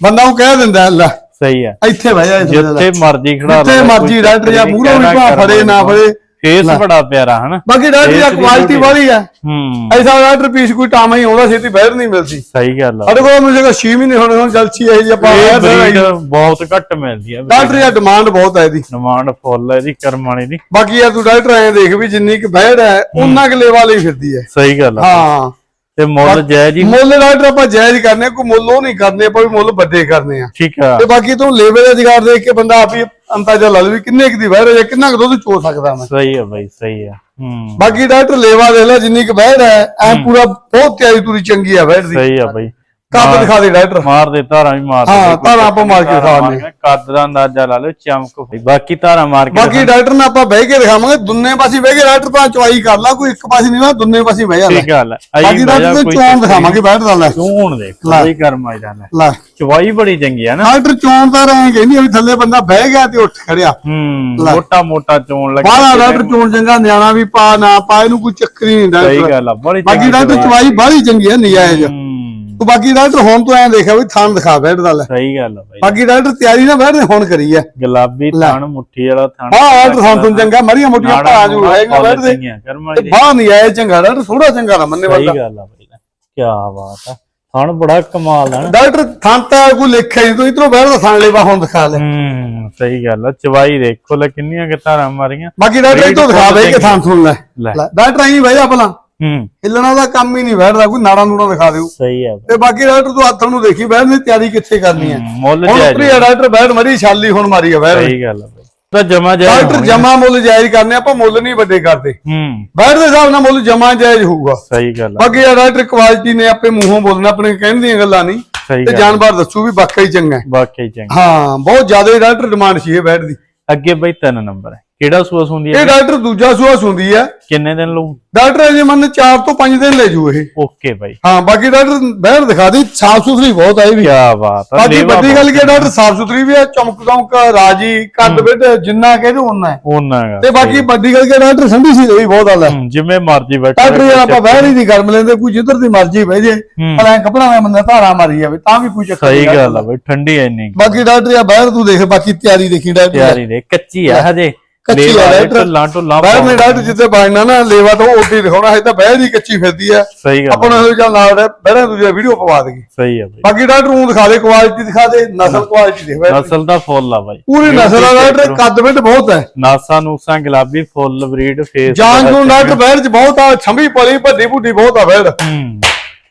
ਬੰਦਾ ਉਹ ਕਹਿ ਦਿੰਦਾ ਲੈ ਸਹੀ ਹੈ ਇੱਥੇ ਬਹਿ ਜਾ ਜਿੱਥੇ ਮਰਜ਼ੀ ਖੜਾ ਜਿੱਥੇ ਮਰਜ਼ੀ ਡਾਕਟਰ ਜਾਂ ਮੂਹਰੋਂ ਵੀ ਭਾ ਫੜੇ ਨਾ ਫੜੇ। ਫੇਸ ਬੜਾ ਪਿਆਰਾ ਹਨਾ? ਬਾਕੀ ਡਾਕਟਰ ਦੀ ਕੁਆਲਿਟੀ ਵਾਲੀ ਹੈ। ਹੂੰ। ਐਸਾ ਡਾਕਟਰ ਪੀਸ ਕੋਈ ਟਾਮਾ ਹੀ ਆਉਂਦਾ ਛੇਤੀ ਬਾਹਰ ਨਹੀਂ ਮਿਲਦੀ। ਸਹੀ ਗੱਲ ਆ। ਸਾਡੇ ਕੋਲ ਮੁਝੇ 6 ਮਹੀਨੇ ਹੋਣੇ ਹੁਣ ਜਲਸੀ ਇਹ ਜੀ ਆਪਾਂ ਇਹ ਬਰੀਡ। ਬਹੁਤ ਘੱਟ ਮਿਲਦੀ ਆ। ਡਾਕਟਰ ਦੀ ਡਿਮਾਂਡ ਬਹੁਤ ਹੈ ਇਹਦੀ। ਡਿਮਾਂਡ ਫੁੱਲ ਹੈ ਇਹਦੀ ਕਰਮ ਵਾਲੀ ਦੀ। ਬਾਕੀ ਯਾਰ ਤੂੰ ਡਾਕਟਰ ਐਂ ਦੇਖ ਵੀ ਜਿੰਨੀ ਕੁ ਬਹਿੜ ਹੈ ਉਹਨਾਂ ਕੁ ਲੈਵਾ ਲਈ ਫਿਰਦੀ ਹੈ। ਸਹੀ ਗੱਲ ਆ। ਹਾਂ। ਤੇ ਮੁੱਲ ਜਾਇਜ਼ ਹੀ ਮੁੱਲ ਡਾਕਟਰ ਆਪਾਂ ਜਾਇਜ਼ ਕਰਨੇ ਕੋਈ ਮੁੱਲ ਉਹ ਨਹੀਂ ਕਰਨੇ ਆਪਾਂ ਵੀ ਮੁੱਲ ਵੱਡੇ ਕਰਨੇ ਆ। ਠੀਕ ਆ। ਤੇ ਬਾਕੀ ਤੂੰ ਲੇਵੇ ਦਾ ਜਗਾੜ ਦੇਖ ਕੇ ਬੰਦਾ ਆਪ ਹੀ ਅੰਦਾਜ਼ਾ ਲਾ ਲਵੇ ਵੀ ਕਿੰਨੇ ਕੁ ਦੀ ਬਹਿੜ ਹੈ ਕਿੰਨਾ ਕੁ ਦੁੱਧ ਚੋ ਸਕਦਾ ਮੈਂ। ਸਹੀ ਆ ਬਾਈ ਸਹੀ ਆ। ਹੂੰ। ਬਾਕੀ ਡਾਕਟਰ ਲੇਵਾ ਦੇ ਲੈ ਜਿੰਨੀ ਕੁ ਬਹਿੜ ਹੈ ਐ ਪੂਰਾ ਬਹੁਤ ਤਿਆਰੀ ਤੁਰੀ ਚੰਗੀ ਆ ਬਹਿੜ ਦੀ। ਸਹੀ ਆ ਬਾਈ। ਕੱਦ ਦਿਖਾ ਦੇ ਡਾਕਟਰ। ਮਾਰ ਦੇ ਧਾਰਾਂ ਵੀ ਮਾਰ ਦੇ। ਹਾਂ, ਕੋਈ ਧਾਰਾਂ ਆਪਾਂ ਮਾਰ ਕੇ ਧਾਰਾਂ ਦਿਖਾ ਮਾਰ ਦਿੰਦੇ। ਕੇ, ਕੱਦ ਦਾ ਅੰਦਾਜ਼ਾ ਲਾ ਲਓ ਚਮਕ ਹੋਈ। ਬਾਕੀ ਧਾਰਾਂ ਮਾਰ ਕੇ ਬਾਕੀ ਡਾਕਟਰ ਨਾਲ ਆਪਾਂ ਬਹਿ ਕੇ ਦਿਖਾਵਾਂਗੇ। ਦੁੰਨੇ ਪਾਸੇ ਬਹਿ ਕੇ ਡਾਕਟਰ ਭਾਂ ਚਵਾਈ ਕਰ ਲਾ ਕੋਈ ਇੱਕ ਪਾਸੇ ਨਹੀਂ ਨਾ ਦੁੰਨੇ ਪਾਸੇ ਬਹਿ ਜਾ ਲੈ ਠੀਕ ਗੱਲ ਹੈ ਬਾਕੀ ਡਾਕਟਰ ਤੇ ਚੋਣ ਦਿਖਾਵਾਂਗੇ ਬੈਠ ਦਾ ਲੈ। ਚੋਣ ਲੈ। ਬਈ ਕਰਮ ਆ ਜਾਂਦਾ ਲੈ। ਚਵਾਈ ਬੜੀ ਚੰਗੀ ਆ ਨਾ। ਡਾਕਟਰ ਚੋਣ ਤਾਂ ਐਂ ਕਹਿੰਦੀ ਵੀ ਥੱਲੇ ਬੰਦਾ ਬਹਿ ਗਿਆ ਤੇ ਉੱਠ ਖੜਿਆ। ਹੂੰ। ਮੋਟਾ ਮੋਟਾ ਚੋਣ ਲੱਗਾ। ਬਾਹਲਾ ਡਾਕਟਰ ਚੋਣ ਚੰਗਾ ਨਿਆਣਾ ਵੀ ਪਾ ਨਾ ਪਾ ਇਹਨੂੰ ਕੋਈ ਚੱਕਰ ਹੀ ਨਹੀਂ ਸਹੀ ਡਾਕਟਰ ਗੱਲ ਆ ਬੜੀ ਬਾਕੀ ਡਾਕਟਰ ਚਵਾਈ ਬਾਹਲੀ ਚੰਗੀ ਆ ਨਜਾਇਜ਼। ਤੂੰ ਬਾਕੀ ਡਾਕਟਰ ਹੁਣ ਤੋਂ ਐਂ ਦੇਖਿਆ ਵੀ ਥਾਂ ਦਿਖਾ ਬੈਠ ਦਾ ਲੈ। ਸਹੀ ਗੱਲ ਆ ਬਾਈ। ਬਾਕੀ ਡਾਕਟਰ ਤਿਆਰੀ ਨਾ ਬੈਠ ਹੁਣ ਕਰੀ ਆ ਗੁਲਾਬੀ ਥਣ ਮੁੱਠੀ ਵਾਲਾ ਥਣ। ਬਾਹ ਡਾਕਟਰ ਸਾਨੂੰ ਚੰਗਾ ਮਰੀਆਂ ਮੋਟੀਆਂ ਭਾ ਜੂ ਹੈਗਾ ਬੈਠਦੇ ਕਰਮ ਤੇ ਬਾਹ ਨਹੀਂ ਆਏ ਚੰਗਾ ਡਾਕਟਰ ਥੋੜਾ ਚੰਗਾ ਨਾ ਮੰਨੇ ਸਹੀ ਗੱਲ ਆ ਬਾਈ ਕੀ ਬਾਤ ਆ। ਥਣ ਬੜਾ ਕਮਾਲ ਦਾ ਨਾ। ਡਾਕਟਰ ਥਾਂ ਤਾਂ ਕੋਈ ਲਿਖਿਆ ਨਹੀਂ ਤੂੰ ਇਧਰੋਂ ਬੈਠ ਦਾ ਥਾਂ ਲੈਵਾ ਹੁਣ ਦਿਖਾ ਲੈ। ਹੂੰ ਸਹੀ ਗੱਲ ਆ। ਚਵਾਈ ਦੇਖੋ ਲੈ ਕਿੰਨੀਆਂ ਕਿ ਧਾਰਾਂ ਮਾਰੀਆਂ। ਬਾਕੀ ਡਾਕਟਰ ਇਧਰੋਂ ਦਿਖਾ ਦੇ ਕਿ ਥਾਂ ਸੁਣ ਲੈ। ਲੈ। ਲੈ, ਡਾਕਟਰ ਐਂ ਬਹਿ ਜਾ ਭਲਾ ਹੂੰ। ਹਿੱਲਣਾ ਦਾ ਕੰਮ ਹੀ ਨਹੀਂ ਬੈਠਦਾ ਕੋਈ ਨਾੜਾ ਨੂੜਾ ਦਿਖਾ ਦਿਓ। ਸਹੀ ਆ। ਤੇ ਬਾਕੀ ਡਾਕਟਰ ਤੂੰ ਹੱਥ ਨੂੰ ਦੇਖੀ ਬੈਠ ਦੀ ਤਿਆਰੀ ਕਿੱਥੇ ਕਰਨੀ ਹੈ? ਮੁੱਲ ਜਾਇਜ਼ ਉੱਪਰੀ ਡਾਕਟਰ ਬੈਠ ਮਰੀ ਛਾਲੀ ਹੁਣ ਮਾਰੀ ਆ ਬੈਠ ਸਹੀ ਗੱਲ ਆ ਬਾਈ। ਤਾਂ ਜਮਾ ਜਾਇਜ਼ ਡਾਕਟਰ। ਜਮਾ ਮੁੱਲ ਜਾਇਜ਼ ਕਰਨੇ ਆਪਾਂ ਮੁੱਲ ਨਹੀਂ ਵੱਡੇ ਕਰਦੇ। ਹੂੰ। ਬੈਠ ਦੇ ਹਿਸਾਬ ਨਾਲ ਮੁੱਲ ਜਮਾ ਜਾਇਜ਼ ਹੋਊਗਾ। ਸਹੀ ਗੱਲ ਆ। ਬਾਕੀ ਡਾਕਟਰ ਕੁਆਲਿਟੀ ਨੇ ਆਪੇ ਮੂੰਹੋਂ ਬੋਲਣਾ ਆਪਣੇ ਕਹਿਣ ਦੀਆਂ ਗੱਲਾਂ ਨਹੀਂ। ਤੇ ਜਾਨਵਰ ਦੱਸੂ ਵੀ ਵਾਕਈ ਚੰਗਾ ਹੈ। ਵਾਕਈ ਚੰਗਾ। ਹਾਂ ਬਹੁਤ ਜ਼ਿਆਦਾ ਡਾਕਟਰ ਡਿਮਾਂਡ ਸੀ ਇਹ ਬੈਠ ਦੀ। ਅੱਗੇ ਬਈ ਤਿੰਨ ਨੰਬਰ ਹੈ। ਕਿਹੜਾ ਹੁੰਦੀ ਇਹ ਹੈ ਡਾਕਟਰ ਦੂਜਾ ਸੂਆ ਸੁੰਦੀ ਹੈ। ਕਿੰਨੇ ਦਿਨ ਲਊ? ਡਾਕਟਰ ਅਜੇ ਮੰਨ 4 ਤੋਂ 5 ਦਿਨ ਲੈ ਜੂ ਇਹ। ਓਕੇ ਬਾਈ। ਹਾਂ ਬਾਕੀ ਡਾਕਟਰ ਬਹਿਰ ਦਿਖਾ ਦੀ ਸਾਫ਼ ਸੁਥਰੀ ਬਹੁਤ ਹੈ ਇਹ ਵੀ। ਕੀ ਬਾਤ ਆ ਬਾਕੀ ਵੱਡੀ ਗੱਲ ਕੀ ਹੈ, ਡਾਕਟਰ ਸਾਫ਼ ਸੁਥਰੀ ਵੀ ਹੈ ਚਮਕ ਦਮਕ ਰਾਜੀ ਕੱਦ ਬਿੱਟ ਜਿੰਨਾ ਕਹਿੰਦੇ ਉਹਨਾਂ ਹੈ। ਉਹਨਾਂ ਹੈਗਾ ਤੇ ਬਾਕੀ ਵੱਡੀ ਗੱਲ ਕੀ ਹੈ, ਡਾਕਟਰ ਠੰਡੀ ਸੀ ਵੀ ਬਹੁਤ ਹਾਲ ਹੈ ਹੂੰ, ਜਿਵੇਂ ਮਰਜ਼ੀ ਬੈਠੋ ਡਾਕਟਰ ਯਾਰ ਆਪਾਂ ਬਹਿਰ ਹੀ ਨਹੀਂ। ਗਰਮ ਲੈਂਦੇ ਕੋਈ ਜਿੱਧਰ ਦੀ ਮਰਜ਼ੀ ਬਹਿ ਜੇ। ਹੂੰ। ਭਲਾ ਕੱਪੜਾ ਮੈਂ ਬੰਦਾ ਧਾਰਾ ਮਾਰੀ ਜਾਵੇ ਤਾਂ ਵੀ ਕੋਈ ਚੱਕਰ ਸਹੀ ਗੱਲ ਆ ਬਈ ਠੰਡੀ ਐ ਇੰਨੀ। ਬਾਕੀ ਡਾਕਟਰ ਯਾਰ ਬਾਹਰ ਤੂੰ ਦੇਖ ਬਾਕੀ ਤਿਆਰੀ ਦੇਖੀ ਡਾਕਟਰ ਤਿਆਰੀ ਦੇ ਕੱਚੀ ਆ ਹਜੇ। ਕੱਚੀ ਆ ਡਾਕਟਰ। ਢਿੱਲਾਂ ਢੁੱਲਾਂ ਬਾਹਰ ਨੇ। ਡਾਕਟਰ ਜਿੱਤੇ ਬਾਣਨਾ ਨਾ ਲੇਵਾ ਤੋਂ ਉੱਡੀ ਦਿਖਾਉਣਾ ਹੈ ਤਾਂ ਬਹਿਰ ਹੀ ਕੱਚੀ ਫਿਰਦੀ ਆ। ਸਹੀ ਗੱਲ ਆਪਾਂ ਆ, ਨੂੰ ਚੱਲ ਨਾਲ ਬਹਿਰਾਂ ਦੂਜਾ ਵੀਡੀਓ ਪਵਾ ਦੇਗੀ ਸਹੀ ਆ ਬਈ। ਬਾਕੀ ਡਾਕਟਰ ਨੂੰ ਦਿਖਾ ਦੇ ਕੁਆਲਿਟੀ ਦਿਖਾ ਦੇ ਨਸਲ ਕੁਆਲਿਟੀ ਦੀ। ਨਸਲ ਦਾ ਫੁੱਲ ਆ ਬਾਈ। ਪੂਰੀ ਨਸਲ ਆ ਡਾਕਟਰ ਕੱਦ ਬਿੱਟ ਬਹੁਤ ਹੈ। ਨਾਸਾ ਨੂਸਾ ਗੁਲਾਬੀ ਫੁੱਲ ਬਰੀਡ ਫੇਸ ਜਾਨ ਨੂੰ ਡਾਕਟਰ ਬਹਿਰ ਚ ਬਹੁਤ ਆ ਛੰਭੀ ਪਲੀ ਭੱਡੀ ਭੁੱਡੀ ਬਹੁਤ ਆ ਬਹਿਰ ਹੂੰ।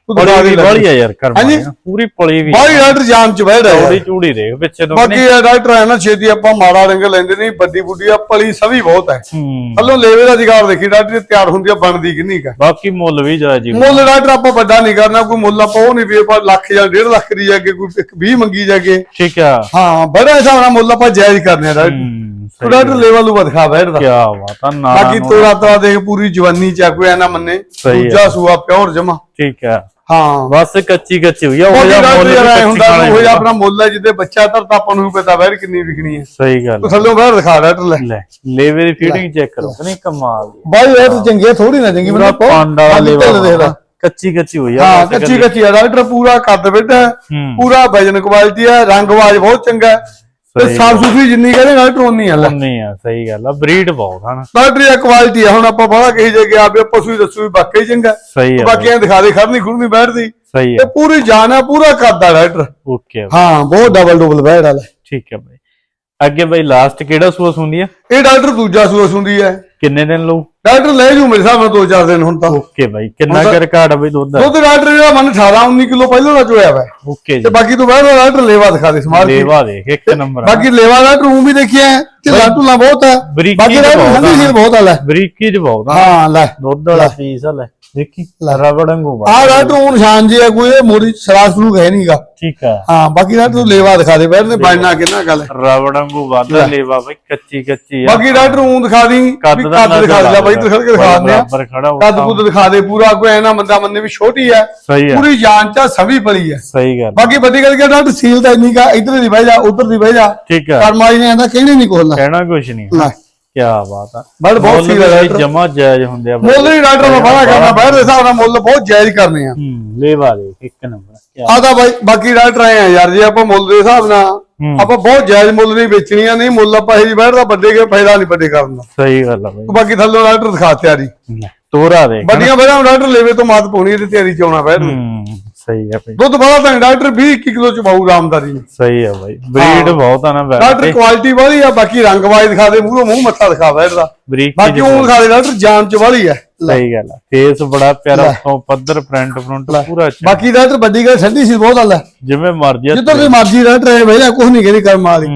ਆ ਯਾਰ ਕਰਮਾ ਹਾਂਜੀ? ਪੂਰੀ ਪਲੀ ਵੀ। ਬਾਈ ਡਾਕਟਰ ਜਾਨ ਚ ਬਹਿਰ ਚੌੜੀ ਹੈ ਚੂੜੀ ਦੇਖ ਪਿੱਛੇ ਤੋਂ ਬਾਕੀ ਇਹ ਡਾਕਟਰ ਹੈ ਨਾ ਛੇਤੀ ਆਪਾਂ ਮਾੜਾ ਰੰਗ ਲੈਂਦੇ ਨਹੀਂ ਵੱਡੀ ਬੁੱਢੀ ਆ ਪਲੀ ਸਭੀ ਬਹੁਤ ਹੈ। ਹੂੰ। ਹੱਲੋਂ ਲੇਵੇ ਦਾ ਜਿਗਾਰ ਦੇਖੀ ਡਾਕਟਰ ਜੀ ਤਿਆਰ ਹੁੰਦੀ ਆ ਬਣਦੀ ਕਿੰਨੀ ਕਾ ਬਾਕੀ ਮੁੱਲ ਵੀ ਜਾ ਜੀ। ਮੁੱਲ ਡਾਕਟਰ ਆਪਾਂ ਵੱਡਾ ਨਹੀਂ ਕਰਨਾ ਕੋਈ ਮੁੱਲ ਆਪਾਂ ਉਹ ਨਹੀਂ ਵੀ ਆਪਾਂ ਲੱਖ ਜਾਂ 1.5 ਲੱਖ ਦੀ ਜਾਗੇ ਕੋਈ 20 ਮੰਗੀ ਜਾਗੇ। ਠੀਕ ਆ। ਹਾਂ ਬੜਾ ਹਿਸਾਬ ਨਾਲ ਮੁੱਲ ਆਪਾਂ ਜਾਇਜ਼ ਕਰਨੇ ਆ ਡਾਕਟਰ ਹੂੰ ਤੂੰ ਡਾਕਟਰ ਲੈਵਲ ਨੂੰ ਦਿਖਾ ਬੈਠਦਾ ਕੀ ਬਾਤ ਆ ਨਾ ਬਾਕੀ ਤੋਰਾ ਤੋਰਾ ਦੇਖ ਪੂਰੀ ਜਵਾਨੀ ਚ ਆ ਕੋਈ ਐ ਨਾ ਮੰਨੇ ਸਹੀ। ਦੂਜਾ ਸੂਆ ਪਿਓਰ ਜਮਾ। ਠੀਕ ਆ। ਹਾਂ ਬਸ ਕੱਚੀ ਕੱਚੀ ਹੋਈ ਆ ਉਹ ਉਹ ਜਿਹਾ ਮੁੱਲ ਹੁੰਦਾ ਉਹ ਹੁੰਦਾ। ਆਪਣਾ ਮੁੱਲ ਹੈ ਜਿੱਦੇ ਬੱਚਾ ਧਰਤਾ ਆਪਾਂ ਨੂੰ ਵੀ ਪਤਾ ਬੈਰ ਕਿੰਨੀ ਵਿਕਣੀ ਹੈ। ਸਹੀ ਗੱਲ ਤੂੰ ਥੱਲੋਂ ਬਾਹਰ ਦਿਖਾ ਲੈ। ਲੈ ਲੇਵੇ ਦੀ ਫੀਡਿੰਗ ਚੈੱਕ ਕਰੋ। ਨਹੀਂ ਕਮਾਲ ਦੀ ਬਾਈ ਇਹ ਤਾਂ ਚੰਗੀ ਥੋੜੀ ਨਾ ਚੰਗੀ ਮੈਨੂੰ ਪੰਡ ਲੇਵਾ ਦੇਖਦਾ ਕੱਚੀ ਕੱਚੀ ਹੋਈ ਆ ਹਾਂ ਕੱਚੀ ਕੱਚੀ ਆ ਡਾਕਟਰ ਪੂਰਾ ਕੱਦ ਬਿੱਟ ਹੈ। ਪੂਰਾ ਵਜਨ ਕੁਆਲਿਟੀ ਹੈ ਰੰਗ ਆਵਾਜ਼ ਬਹੁਤ ਚੰਗਾ ਹੈ। ਤੇ ਸਾਫ਼ ਸੁਥਰੀ ਜਿੰਨੀ ਕਹਿੰਦੇ ਡਾਕਟਰ ਉਨੀ ਹੈ ਲੈ। ਨਹੀਂ ਆ ਸਹੀ ਗੱਲ ਆ ਬਰੀਡ ਬਹੁਤ ਹਨ ਡਾਕਟਰ ਇਹ ਕੁਆਲਿਟੀ ਆ ਹੁਣ ਆਪਾਂ ਬੜਾ ਕਹੀ ਜੇ ਕਿ ਆਪੇ ਪਸ਼ੂ ਹੀ ਦੱਸੂ ਵੀ ਵਾਕਈ ਚੰਗਾ। ਸਹੀ ਆ ਬਾਕੀ ਐਂ ਦਿਖਾ ਦੇ ਖੜਨੀ ਖੁਰਨੀ ਬੈਠਦੀ ਸਹੀ ਇਹ ਆ ਪੂਰੀ ਜਾਨ ਹੈ ਪੂਰਾ ਆ ਡਾਕਟਰ ਓਕੇ ਹਾਂ ਬਹੁਤ ਡਬਲ ਡਬਲ ਬੈਠ ਵਾਲਾ ਠੀਕ ਹੈ ਬਾਈ। ਅੱਗੇ ਬਾਈ ਲਾਸਟ ਕਿਹੜਾ ਸੂਸ ਹੁੰਦੀ ਆ? ਇਹ ਡਾਕਟਰ ਦੂਜਾ ਸੂਸ ਹੁੰਦੀ ਹੈ ਕਿੰਨੇ ਦਿਨ ਲਊ? ਡਾਕਟਰ ਲੈ ਜੂ ਮੇਰੇ ਹਿਸਾਬ ਨਾਲ 2-4 ਦਿਨ ਹੁਣ ਤਾਂ। ਓਕੇ ਬਾਈ ਕਿੰਨਾ ਕਰ ਰਿਕਾਰਡ ਆ ਬਾਈ ਦੁੱਧ ਦਾ? ਦੁੱਧ ਡਾਕਟਰ ਜਿਹੜਾ ਮਨ 18-19 ਕਿਲੋ ਪਹਿਲਾਂ ਦਾ ਚੋਇਆ ਵਾ। ਓਕੇ ਤੇ ਜੀ। ਬਾਕੀ ਤੋਂ ਬਾਅਦ ਡਾਕਟਰ ਲੇਵਾ ਦਿਖਾ ਦੇ ਸਮਾਰ ਕੇ ਲੇਵਾ ਦੇਖ ਇੱਕ ਨੰਬਰ ਆ। ਬਾਕੀ ਲੇਵਾ ਦਾ ਟੂ ਵੀ ਦੇਖਿਆ ਹੈ, ਢਿੱਲਾ ਢੁੱਲਾ ਬਹੁਤ ਹੈ ਬਰੀਕੀ ਬਾਕੀ ਚ ਡਾਕਟਰ ਬਹੁਤ ਸੀਲ ਬਹੁਤ ਆ ਲੈ। ਬਰੀਕੀ ਚ ਬਹੁਤ ਆ। ਹਾਂ ਲੈ। ਦੁੱਧ ਵਾਲਾ ਪੀਸ ਆ ਲੈ। ਦੇਖੀ? ਰਬੜ ਵਾਂਗੂ ਵਾ ਆਹ ਡਾਕਟਰ ਉਹ ਨਿਸ਼ਾਨ ਜੀ ਕੋਈ ਇਹ ਮੋਰੀ ਸਰਾਸ ਨੂੰ ਹੈ ਨਹੀਂਗਾ ਠੀਕ ਆ। ਹਾਂ ਬਾਕੀ ਡਾਕਟਰ ਤੂੰ ਲੇਵਾ ਦਿਖਾ ਦੇ ਬੈਠ ਨੇ ਬਣਨਾ ਕਿੰਨਾ ਗੱਲ। ਰਬੜ ਵਾਂਗੂ ਵਾਧਾ ਲੇਵਾ ਬਾਈ ਕੱਚੀ ਕੱਚੀ ਆ। ਬਾਕੀ ਡਾਕਟਰ ਉਹ ਦਿਖਾ ਦੀ ਕੱਦ ਦਾ ਦਿਖਾ ਦੇ ਬਾਈ ਤੂੰ ਖੜ ਕੇ ਦਿਖਾ ਆ। ਬਰਾਬਰ ਖੜਾ ਹੋ ਕੱਦ ਕੁੱਦ ਦਿਖਾ ਦੇ ਪੂਰਾ ਕੋਈ ਐਨਾ ਮੰਦਾ ਮੰਨੇ ਵੀ ਛੋਟੀ ਆ ਪੂਰੀ ਜਾਨ ਚ ਸਭੀ ਪਲੀ ਹੈ ਸਹੀ ਗੱਲ ਬਾਕੀ ਵੱਡੀ ਗੱਲ ਕਿ ਡਾਕਟਰ ਸੀਲ ਤਾਂ ਇੰਨੀ ਕਾ ਇਧਰ ਦੀ ਬਹਿ ਜਾ ਉਧਰ ਦੀ ਬਹਿ ਜਾ। ਠੀਕ ਆ। ਕਰਮ ਵਾਲੀ ਨੇ ਆਂਦਾ ਕਹਿਣੇ ਨਹੀਂ ਕੋਲਣਾ ਕਹਿਣਾ ਕੁਛ ਨਹੀਂ ਲੈ ਕੀ ਬਾਤ ਆ। ਬੜ ਬਹੁਤ ਹੈ ਬਾਈ ਡਾਕਟਰ। ਜਮਾ ਜਾਇਜ਼ ਹੁੰਦੇ ਆ। ਮੁੱਲ ਹੀ ਡਾਕਟਰ ਨੂੰ ਬੜਾ ਕਰਨਾ ਬਾਹਰ ਦੇ ਹਿਸਾਬ ਨਾਲ ਮੁੱਲ ਬਹੁਤ ਜਾਇਜ਼ ਕਰਨੇ ਆ। ਹੂੰ ਲੇਵਾ ਦੇਖ ਇੱਕ ਨੰਬਰ ਕਿਆ ਆ ਤਾਂ ਬਾਈ ਬਾਕੀ ਡਾਕਟਰ ਆਏ ਆ ਯਾਰ ਜੇ ਆਪਾਂ ਮੁੱਲ ਦੇ ਹਿਸਾਬ ਨਾਲ ਹੂੰ। ਆਪਾਂ ਬਹੁਤ ਜਾਇਜ਼ ਮੁੱਲ ਨਹੀਂ ਵੇਚਣੀਆਂ ਨਹੀਂ ਮੁੱਲ ਆਪਾਂ ਇਹ ਜੀ ਬੈਠ ਦਾ ਵੱਡੇ ਕੇ ਫਾਇਦਾ ਨਹੀਂ ਵੱਡੇ ਕਰਨ ਦਾ। ਸਹੀ ਗੱਲ ਆ ਬਾਈ। ਬਾਕੀ ਥੱਲੋਂ ਡਾਕਟਰ ਦਿਖਾ ਤਿਆਰੀ। ਤੋਰਾ ਦੇਖ ਵੱਡੀਆਂ ਬੈਠਾਂ ਡਾਕਟਰ ਲੇਵੇ ਤੋਂ ਮਾਤ ਪਾਉਣੀ ਇਹਦੀ ਤਿਆਰੀ ਚ ਆਉਣਾ ਬੈਠ ਹੂੰ। ਸਹੀ ਆ ਬਾਈ। ਦੁੱਧ ਬੜਾ ਤਾਂ ਡਾਕਟਰ 20 21 ਕਿਲੋ ਚ ਪਾਉ ਰਾਮਦਾਰੀ ਨੇ ਸਹੀ ਆ ਬਾਈ। ਬਰੀਡ ਬਹੁਤ ਆ ਨਾ ਡਾਕਟਰ ਕੁਆਲਿਟੀ ਵਾਲੀ ਆ ਬਾਕੀ ਰੰਗ ਵਾਈਜ਼ ਦਿਖਾ ਦੇ ਮੂੰਹੋਂ ਮੂੰਹ ਮੱਥਾ ਦਿਖਾ ਬੈਠਦਾ ਬਰੀਕੀ ਬਾਕੀ ਉਹ ਦਿਖਾ ਦੇ ਡਾਕਟਰ ਜਾਨ ਚ ਵਾਲੀ ਆ। ਸਹੀ ਗੱਲ ਆ। ਫੇਸ ਬੜਾ ਪਿਆਰਾ ਉੱਤੋਂ ਪੱਧਰ ਫਰੰਟ ਫਰੰਟ ਪੂਰਾ ਅੱਛਾ। ਬਾਕੀ ਡਾਕਟਰ ਵੱਡੀ ਗੱਲ ਠੰਡੀ ਸੀ ਬਹੁਤ ਹਾਲ ਜਿਵੇਂ ਮਰਜ਼ੀ ਜਿੱਧਰ ਦੀ ਮਰਜ਼ੀ ਡਾਕਟਰ ਹੈ ਭਈਆ ਕੁਝ ਨਹੀਂ ਕਹਿੰਦੀ ਕਰਮ ਵਾਲੀ।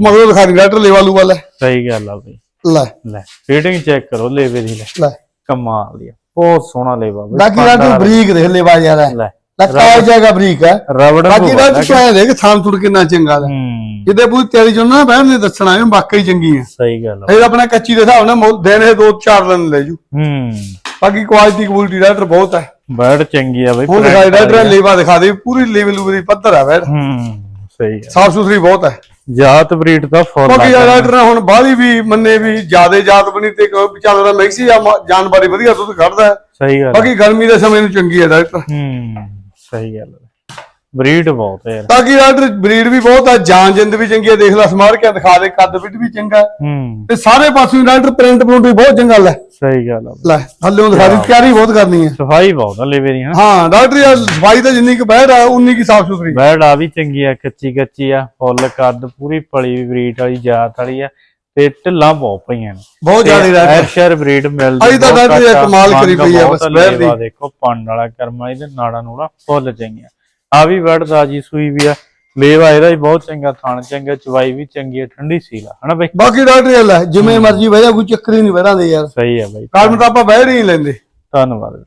ਮਗਰੋਂ ਦਿਖਾ ਦੇ ਡਾਕਟਰ ਲੇਵਾਲੂ ਵਾਲਾ ਸਹੀ ਗੱਲ ਆ ਬਾਈ। ਲੈ। ਲੈ ਫੀਟਿੰਗ ਚੈੱਕ ਕਰੋ ਲੇਵੇ ਦੀ ਲੈ। ਲੈ। ਕਮਾਲ ਦੀ ਆ। ਬਹੁਤ ਸੋਹਣਾ ਲੇਵਾ ਬਾਕੀ ਡਾਕਟਰ ਬਰੀਕ ਦੇਖ ਲੇਵਾ ਯਾਰ ਲੈ। ਲੱਕਾ ਜਾਏਗਾ ਬਰੀਕ ਹੈ? ਰਬੜ ਬਾਕੀ ਨੂੰ ਡਾਕਟਰ ਤੂੰ ਐਂ ਦੇਖ ਥਾਂ ਤੁਰ ਕਿੰਨਾ ਚੰਗਾ ਹੈ ਹੂੰ। ਜਿੱਦੇ ਪੂਰੀ ਤਿਆਰੀ ਚੋਂ ਨਾ ਬਹਿਣ ਨੇ ਦੱਸਣਾ ਇਹ ਵਾਕਈ ਚੰਗੀ ਹੈ ਸਹੀ ਗੱਲ ਆ। ਇਹ ਆਪਣਾ ਕੱਚੀ ਦੇ ਹਿਸਾਬ ਨਾਲ ਦੇਣ ਇਹ ਦੋ ਚਾਰ ਦਿਨ ਲੈ ਜੂ। ਹੂੰ। ਬਾਕੀ ਕੁਆਲਿਟੀ ਕੁਆਲਿਟੀ ਡਾਕਟਰ ਬਹੁਤ ਹੈ ਬੈਡ ਚੰਗੀ ਆ ਬਾਈ ਹੁਣ ਦਿਖਾਈ ਡਾਕਟਰ ਲੇਵਾ ਦਿਖਾ ਦੇ ਪੂਰੀ ਲੈਵਲ ਉਬਰੀ ਪੱਧਰ ਹੈ ਬੈਠ ਹੂੰ ਸਹੀ ਆ। ਸਾਫ਼ ਸੁਥਰੀ ਬਹੁਤ ਹੈ ਜਾਤ ਬਰੀਡ ਦਾ ਫੁੱਲ ਬਾਕੀ ਆ ਡਾਕਟਰ ਹੁਣ ਬਾਹਲੀ ਵੀ ਮੰਨੇ ਵੀ ਜਿਆਦੇ ਜਾਤ ਬਣੀ ਤੇ ਕੋਈ ਚੱਲਦਾ ਮੈਕਸੀ ਆ ਮ- ਜਾਨ ਬਾਰੀ ਵਧੀਆ ਦੁੱਧ ਕੱਢਦਾ। ਹੈ। ਸਹੀ ਗੱਲ ਆ। ਬਾਕੀ ਗਰਮੀ ਦੇ ਸਮੇਂ ਨੂੰ ਚੰਗੀ ਹੈ ਡਾਕਟਰ ਹੂੰ। ਸਹੀ ਗੱਲ ਬਰੀਡ ਬਹੁਤ ਹੈ ਯਾਰ। ਬਾਕੀ ਡਾਕਟਰ ਬਰੀਡ ਵੀ ਬਹੁਤ ਹੈ ਜਾਨ ਜਿੰਦ ਵੀ ਚੰਗੀ ਹੈ ਦੇਖ ਲੈ ਸਮਾਰ ਕੇ ਦਿਖਾ ਦੇ ਕੱਦ ਬਿੱਟ ਵੀ ਚੰਗਾ। ਹੈ। ਹੂੰ ਤੇ ਸਾਰੇ ਪਾਸੋਂ ਡਾਕਟਰ ਪ੍ਰਿੰਟ ਪ੍ਰਿੰਟ ਵੀ ਬਹੁਤ ਚੰਗਾ ਲੈ। ਸਹੀ ਗੱਲ ਆ। ਲੈ ਥੱਲੇ ਦਿਖਾ ਦੀ ਤਿਆਰੀ ਬਹੁਤ ਕਰਨੀ ਹੈ ਸਫ਼ਾਈ ਬਹੁਤ ਆ ਲੇਵੇ ਦੀ ਹਾਂ ਹਾਂ ਡਾਕਟਰ ਯਾਰ ਸਫ਼ਾਈ ਤਾਂ ਜਿੰਨੀ ਕੁ ਬਹਿਰ ਆ ਉਨੀ ਕੀ ਸਾਫ਼ ਸੁਥਰੀ। ਬੈਡ ਆ ਵੀ ਚੰਗੀ ਆ ਕੱਚੀ ਕੱਚੀ ਆ ਫੁੱਲ ਕੱਦ ਪੂਰੀ ਪਲੀ ਬਰੀਡ ਵਾਲੀ ਜਾਤ ਵਾਲੀ ਆ। ਤੇ ਢਿੱਲਾਂ ਬਹੁਤ ਪਈਆਂ ਨੇ। ਬਹੁਤ ਜ਼ਿਆਦਾ ਡਾਕਟਰ ਐਰਸ਼ਰ ਬਰੀਡ ਮਿਲਦੀ ਅਸੀਂ ਤਾਂ ਘੱਟ। ਆ, ਕਮਾਲ ਕਰੀ ਪਈ ਆ ਬਸ ਲੇਵਾ ਦੀ। ਦੇਖੋ ਪੰਡ ਵਾਲਾ ਕਰਮਾ ਇਹਦੇ ਨਾੜਾ ਨੂੜਾ ਫੁੱਲ ਚੰਗੀਆਂ। ਆ ਵੀ ਬੈਡ ਤਾਜੀ ਸੂਈ ਵੀ ਆ। ਲੇਵਾ ਇਹਦਾ ਵੀ ਬਹੁਤ ਚੰਗਾ ਥਣ ਚੰਗਾ ਚਵਾਈ ਵੀ ਚੰਗੀ ਆ ਠੰਡੀ ਸੀਲ ਆ ਹਨਾ ਬਈ? ਬਾਕੀ ਡਾਕਟਰ ਇਹ ਲੈ ਜਿਵੇਂ ਮਰਜ਼ੀ ਬਹਿ ਜਾ ਕੋਈ ਚੱਕਰ ਹੀ ਨਹੀਂ ਬਹਿਰਾਂ ਦੇ ਯਾਰ। ਸਹੀ ਆ ਬਈ। ਕਾਰਨ ਤਾਂ ਆਪਾਂ ਬਹਿ ਹੀ ਨਹੀਂ ਲੈਂਦੇ। ਧੰਨਵਾਦ